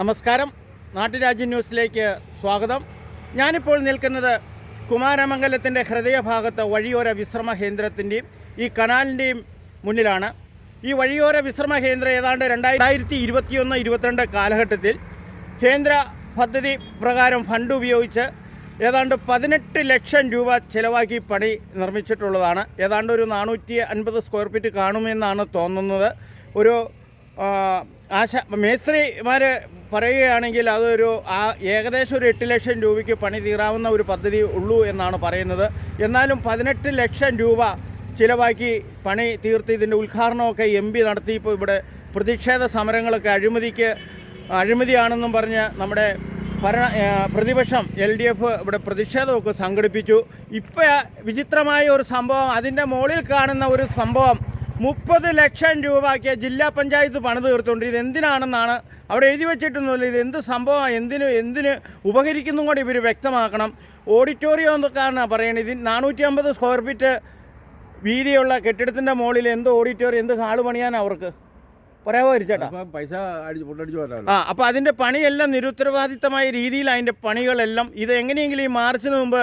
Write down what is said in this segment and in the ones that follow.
നമസ്കാരം. നാട്ടുരാജ്യ ന്യൂസിലേക്ക് സ്വാഗതം. ഞാനിപ്പോൾ നിൽക്കുന്നത് കുമാരമംഗലത്തിന്റെ ഹൃദയഭാഗത്ത് വഴിയോര വിശ്രമ കേന്ദ്രത്തിന്റെയും ഈ കനാലിന്റെയും മുന്നിലാണ്. ഈ വഴിയോര വിശ്രമ കേന്ദ്രം ഏതാണ്ട് രണ്ടായിരത്തി ഇരുപത്തിയൊന്ന് ഇരുപത്തിരണ്ട് കാലഘട്ടത്തിൽ കേന്ദ്ര പദ്ധതി പ്രകാരം ഫണ്ട് ഉപയോഗിച്ച് ഏതാണ്ട് പതിനെട്ട് ലക്ഷം രൂപ ചിലവാക്കി പണി നിർമ്മിച്ചിട്ടുള്ളതാണ്. ഏതാണ്ട് ഒരു നാനൂറ്റി അൻപത് സ്ക്വയർ ഫീറ്റ് കാണുമെന്നാണ് തോന്നുന്നത്. ഒരു ആശ മേസ്ത്രിമാർ പറയുകയാണെങ്കിൽ അതൊരു ആ ഏകദേശം ഒരു എട്ട് ലക്ഷം രൂപയ്ക്ക് പണി തീരാവുന്ന ഒരു പദ്ധതി ഉള്ളൂ എന്നാണ് പറയുന്നത്. എന്നാലും പതിനെട്ട് ലക്ഷം രൂപ ചിലവാക്കി പണി തീർത്ത് ഇതിന്റെ ഉദ്ഘാടനമൊക്കെ എം പി നടത്തി. ഇപ്പോൾ ഇവിടെ പ്രതിഷേധ സമരങ്ങളൊക്കെ അഴിമതിക്ക് അഴിമതിയാണെന്നും പറഞ്ഞ് നമ്മുടെ ഭരണ പ്രതിപക്ഷം എൽ ഡി എഫ് ഇവിടെ പ്രതിഷേധമൊക്കെ സംഘടിപ്പിച്ചു. ഇപ്പോൾ വിചിത്രമായ ഒരു സംഭവം അതിന്റെ മുകളിൽ കാണുന്ന ഒരു സംഭവം മുപ്പത് ലക്ഷം രൂപയ്ക്ക് ജില്ലാ പഞ്ചായത്ത് പണിത് തീർത്തുകൊണ്ട് ഇത് എന്തിനാണെന്നാണ് അവിടെ എഴുതി വെച്ചിട്ടൊന്നുമില്ല. ഇത് എന്ത് സംഭവമാണ് എന്തിന് എന്തിന് ഉപകരിക്കുന്നതും കൂടി ഇവർ വ്യക്തമാക്കണം. ഓഡിറ്റോറിയം എന്നൊക്കെയാണ് പറയുന്നത് ഇതിന് നാനൂറ്റി അമ്പത് സ്ക്വയർ ഫീറ്റ് വീതിയുള്ള കെട്ടിടത്തിന്റെ മുകളിൽ എന്ത് ഓഡിറ്റോറിയം എന്ത് ഹാൾ പണിയാനാണ് അവർക്ക്? പറയാമോ പൈസ ആ അപ്പോൾ അതിന്റെ പണിയെല്ലാം നിരുത്തരവാദിത്തമായ രീതിയിൽ അതിന്റെ പണികളെല്ലാം ഇത് എങ്ങനെയെങ്കിലും ഈ മാർച്ചിന് മുമ്പ്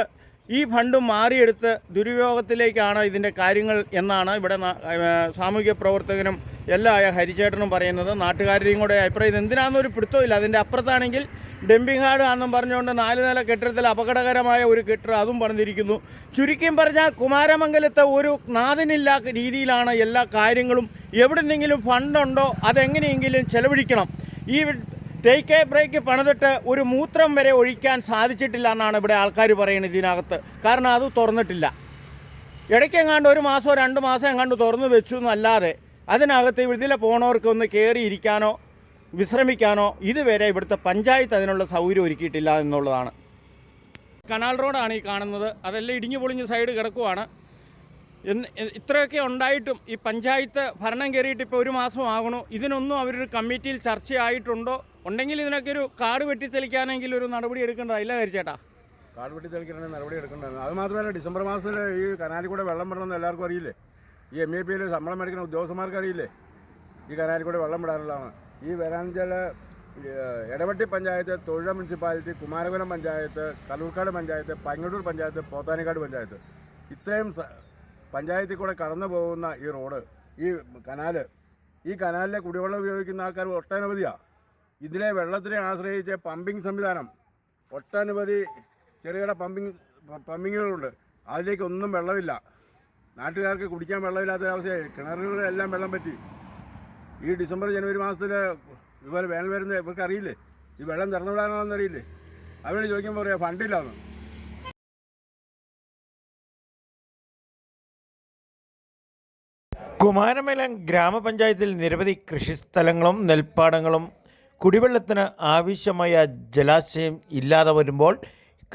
ഈ ഫണ്ട് മാറിയെടുത്ത് ദുരുപയോഗത്തിലേക്കാണ് ഇതിന്റെ കാര്യങ്ങൾ എന്നാണ് ഇവിടെ സാമൂഹ്യ പ്രവർത്തകനും എല്ലാ ആയ ഹരിചേട്ടനും പറയുന്നത്. നാട്ടുകാരുടെയും കൂടെ അഭിപ്രായം ഇത് എന്തിനാണെന്നൊരു പിടുത്തമില്ല അതിന്റെ അപ്പുറത്താണെങ്കിൽ ഡംപിംഗ് ഹാർഡ് ആണെന്നും പറഞ്ഞുകൊണ്ട് നാല് നില കെട്ടിടത്തിൽ അപകടകരമായ ഒരു കെട്ടിടം അതും പറഞ്ഞിരിക്കുന്നു ചുരുക്കി പറഞ്ഞാൽ കുമാരമംഗലത്തെ ഒരു നാഥനില്ലാത്ത രീതിയിലാണ് എല്ലാ കാര്യങ്ങളും. എവിടെന്നെങ്കിലും ഫണ്ടുണ്ടോ? അതെങ്ങനെയെങ്കിലും ചെലവഴിക്കണം. ഈ ടേക്ക് എ ബ്രേക്ക് പണിതിട്ട് ഒരു മൂത്രം വരെ ഒഴിക്കാൻ സാധിച്ചിട്ടില്ല എന്നാണ് ഇവിടെ ആൾക്കാർ പറയുന്നത് ഇതിനകത്ത്. കാരണം അത് തുറന്നിട്ടില്ല. ഇടയ്ക്കെങ്ങാണ്ട് ഒരു മാസമോ രണ്ട് മാസം എങ്ങാണ്ട് തുറന്നു വെച്ചു എന്നല്ലാതെ അതിനകത്ത് ഇതിലെ പോണവർക്ക് ഒന്ന് കയറിയിരിക്കാനോ വിശ്രമിക്കാനോ ഇതുവരെ ഇവിടുത്തെ പഞ്ചായത്ത് അതിനുള്ള സൗകര്യം ഒരുക്കിയിട്ടില്ല എന്നുള്ളതാണ്. കനാൽ റോഡാണ് ഈ കാണുന്നത്. അതെല്ലാം ഇടിഞ്ഞു പൊളിഞ്ഞ് സൈഡ് കിടക്കുവാണ്. ഇത്രയൊക്കെ ഉണ്ടായിട്ടും ഈ പഞ്ചായത്ത് ഭരണം കയറിയിട്ട് ഇപ്പോൾ ഒരു മാസം ഇതിനൊന്നും അവരൊരു കമ്മിറ്റിയിൽ ചർച്ചയായിട്ടുണ്ടോ? ഉണ്ടെങ്കിൽ ഇതിനൊക്കെ ഒരു കാട് വെട്ടിത്തെളിക്കാനെങ്കിൽ ഒരു നടപടി എടുക്കേണ്ടതല്ല കരിച്ചേട്ടാ കാട് വെട്ടി തെളിക്കണമെങ്കിൽ നടപടി എടുക്കേണ്ടത്. അത് മാത്രമല്ല ഡിസംബർ മാസത്തിൽ ഈ കനാലിൽ കൂടെ വെള്ളം വിടണമെന്ന് എല്ലാവർക്കും അറിയില്ലേ? ഈ എം എ പിയിൽ ശമ്പളം മേടിക്കുന്ന ഉദ്യോഗസ്ഥന്മാർക്ക് അറിയില്ലേ? ഈ കനാലിൽ കൂടെ വെള്ളം വിടാനുള്ളതാണ്. ഈ വരാഞ്ചല എടവട്ടി പഞ്ചായത്ത് തൊഴില മുനിസിപ്പാലിറ്റി കുമാരകുലം പഞ്ചായത്ത് കലൂർക്കാട് പഞ്ചായത്ത് പങ്ങടൂർ പഞ്ചായത്ത് പോത്താനിക്കാട് പഞ്ചായത്ത്. ഇത്രയും പഞ്ചായത്തിൽ കൂടെ കടന്നു പോകുന്ന ഈ റോഡ് ഈ കനാല് ഈ കനാലിലെ കുടിവെള്ളം ഉപയോഗിക്കുന്ന ആൾക്കാർ ഒട്ടനവധിയാണ് ഇതിലെ വെള്ളത്തിനെ ആശ്രയിച്ച് പമ്പിംഗ് സംവിധാനം ഒട്ടനവധി ചെറുകിട പമ്പിങ് പമ്പിങ്ങുകളുണ്ട്. അതിലേക്കൊന്നും വെള്ളമില്ല. നാട്ടുകാർക്ക് കുടിക്കാൻ വെള്ളമില്ലാത്തൊരവസ്ഥയായി. കിണറുകളിലെല്ലാം വെള്ളം പറ്റി. ഈ ഡിസംബർ ജനുവരി മാസത്തിൽ ഇവർ വേനൽ വരുന്ന ഇവർക്ക് അറിയില്ലേ ഈ വെള്ളം തുറന്നു വിടാനാണെന്ന് അറിയില്ലേ അവരോട് ചോദിക്കുമ്പോൾ പറയാം ഫണ്ടില്ലാന്ന്. കുമാരമേലം ഗ്രാമപഞ്ചായത്തിൽ നിരവധി കൃഷിസ്ഥലങ്ങളും നെൽപ്പാടങ്ങളും കുടിവെള്ളത്തിന് ആവശ്യമായ ജലാശയം ഇല്ലാതെ വരുമ്പോൾ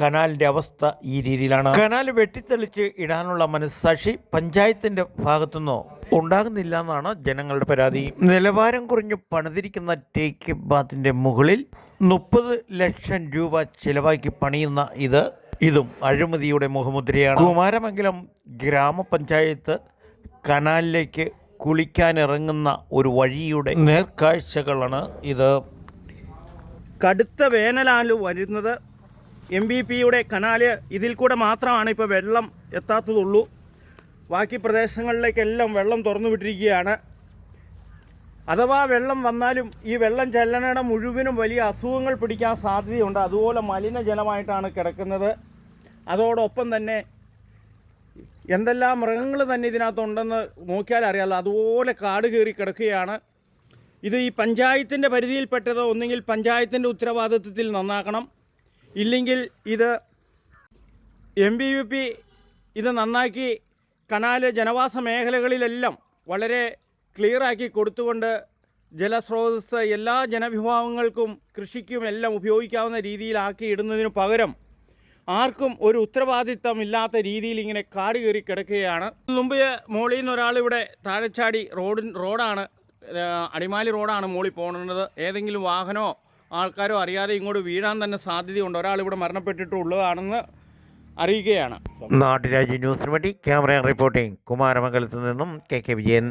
കനാലിന്റെ അവസ്ഥ ഈ രീതിയിലാണ്. കനാൽ വെട്ടിത്തെളിച്ച് ഇടാനുള്ള മനസ്സാക്ഷി പഞ്ചായത്തിന്റെ ഭാഗത്തുനിന്നോ? ഉണ്ടാകുന്നില്ല എന്നാണ് ജനങ്ങളുടെ പരാതി. നിലവാരം കുറഞ്ഞു പണിതിരിക്കുന്ന ടേക്ക് ബാത്തിന്റെ മുകളിൽ മുപ്പത് ലക്ഷം രൂപ ചിലവാക്കി പണിയുന്ന ഇത് ഇതും അഴിമതിയുടെ മുഖമുദ്രയാണ്. കുമാരമംഗലം ഗ്രാമപഞ്ചായത്ത് കനാലിലേക്ക് കുളിക്കാനിറങ്ങുന്ന ഒരു വഴിയുടെ നേർക്കാഴ്ചകളാണ് ഇത്. കടുത്ത വേനലാണ് വരുന്നത്. എം ബി പിയുടെ കനാല് ഇതിൽ കൂടെ മാത്രമാണ് ഇപ്പോൾ വെള്ളം എത്താത്തതുള്ളൂ. ബാക്കി പ്രദേശങ്ങളിലേക്കെല്ലാം വെള്ളം തുറന്നു വിട്ടിരിക്കുകയാണ്. അഥവാ വെള്ളം വന്നാലും ഈ വെള്ളം ചെല്ലണയുടെ മുഴുവനും വലിയ അസുഖങ്ങൾ പിടിക്കാൻ സാധ്യതയുണ്ട്. അതുപോലെ മലിനജലമായിട്ടാണ് കിടക്കുന്നത്. അതോടൊപ്പം തന്നെ എന്തെല്ലാം മൃഗങ്ങൾ തന്നെ ഇതിനകത്തുണ്ടെന്ന് നോക്കിയാൽ അറിയാമല്ലോ അതുപോലെ കാട് കയറി കിടക്കുകയാണ്. ഇത് ഈ പഞ്ചായത്തിന്റെ പരിധിയിൽപ്പെട്ടത് ഒന്നുകിൽ പഞ്ചായത്തിന്റെ ഉത്തരവാദിത്വത്തിൽ നന്നാക്കണം. ഇല്ലെങ്കിൽ ഇത് എം ബി യു പി ഇത് നന്നാക്കി കനാല് ജനവാസ മേഖലകളിലെല്ലാം വളരെ ക്ലിയറാക്കി കൊടുത്തുകൊണ്ട് ജലസ്രോതസ് എല്ലാ ജനവിഭാഗങ്ങൾക്കും കൃഷിക്കും എല്ലാം ഉപയോഗിക്കാവുന്ന രീതിയിലാക്കി ഇടുന്നതിന് പകരം ആർക്കും ഒരു ഉത്തരവാദിത്തം ഇല്ലാത്ത രീതിയിൽ ഇങ്ങനെ കാട് കയറി കിടക്കുകയാണ്. മുമ്പ് മോളിൽ നിന്ന് ഒരാൾ ഇവിടെ താഴെച്ചാടി റോഡ് റോഡാണ് അടിമാലി റോഡാണ് മോളിൽ പോകുന്നത് ഏതെങ്കിലും വാഹനമോ ആൾക്കാരോ അറിയാതെ ഇങ്ങോട്ട് വീഴാൻ തന്നെ സാധ്യതയുണ്ട്. ഒരാൾ ഇവിടെ മരണപ്പെട്ടിട്ടുള്ളതാണെന്ന് അറിയുകയാണ്. നാട്ടുരാജ്യ ന്യൂസിന് വേണ്ടി ക്യാമറ റിപ്പോർട്ടിംഗ്. കുമാരമംഗലത്ത് നിന്നും കെ കെ വിജയൻ.